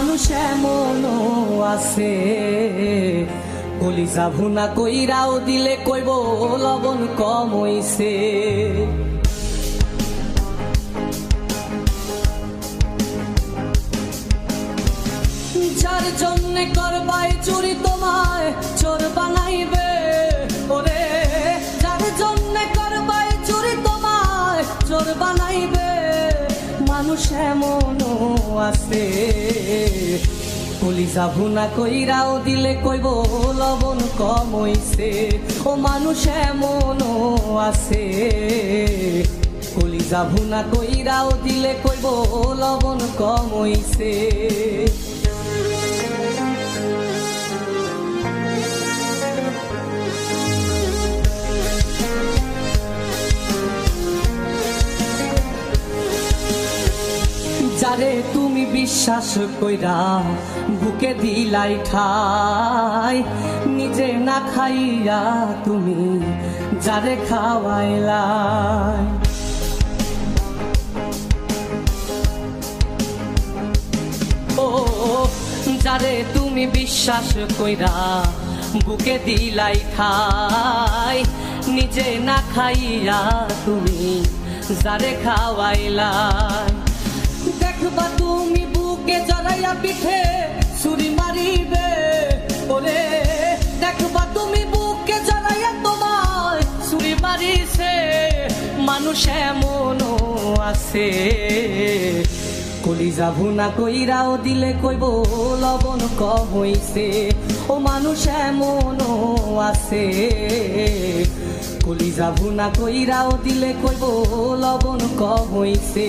এমনও আছে। কলিজা ভুনা কইরাও দিলে কইব, লবণ কম হইছে। যার জন্য করবাই চুরি তোমায়, চোর বানাইবে ওরে। যার জন্য করবাই চুরি তোমায়, চোর বানাইবে মানুষ এমনও আছে। কলিজা ভুনা কইরাও দিলে কইব, লবণ কমইছে ও মানুষ এমনও আছে। কলিজা ভুনা কইরাও দিলে কইব, লবণ কম যারে তুমি বিশ্বাস কইরা বুকে দিলাই ঠাই। নিজে না খাইয়া তুমি যারে খাওয়াইলাই। ও, যারে তুমি বিশ্বাস কইরা বুকে দিলাই খাই নিজে না খাইয়া তুমি যারে খাওয়াইলাই। দেখবা তুমি বুকে জড়াইয়া পিঠে ছুরি মারিবে ওরে দেখবা তুমি বুকে জড়াইয়া তোমার ছুরি মারিছে। মানুষ এমনও আছে। কলিজা ভুনা কইরাও দিলে কইব, লবণ ক হইছে। ও মানুষ এমনও আছে। কলিজা ভুনা কইরাও দিলে কইব, লবণ ক হইছে।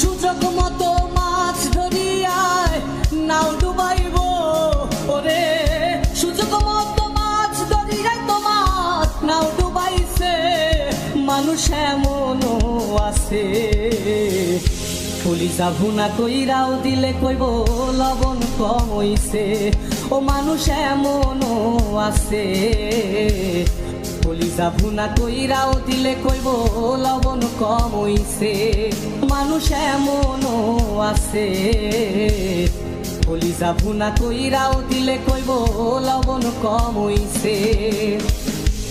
সুযোগ মতো মাছ ধরিয়ায় নাও ডুবাইব। ওরে, সুযোগ মতো মাছ ধরিয়ায় তোমার নাও ডুবাইছে। মানুষ এমনও আছে। কলিজা ভুনা কইরাও দিলে কইব লবণ কম হইছে ও মানুষ এমনও আছে। কলিজা ভুনা কইরাও দিলে কইব, লবণ কম হইছে। মানুষ এমনও আছে। কলিজা ভুনা কইরাও দিলে কইব, লবণ কম হইছে।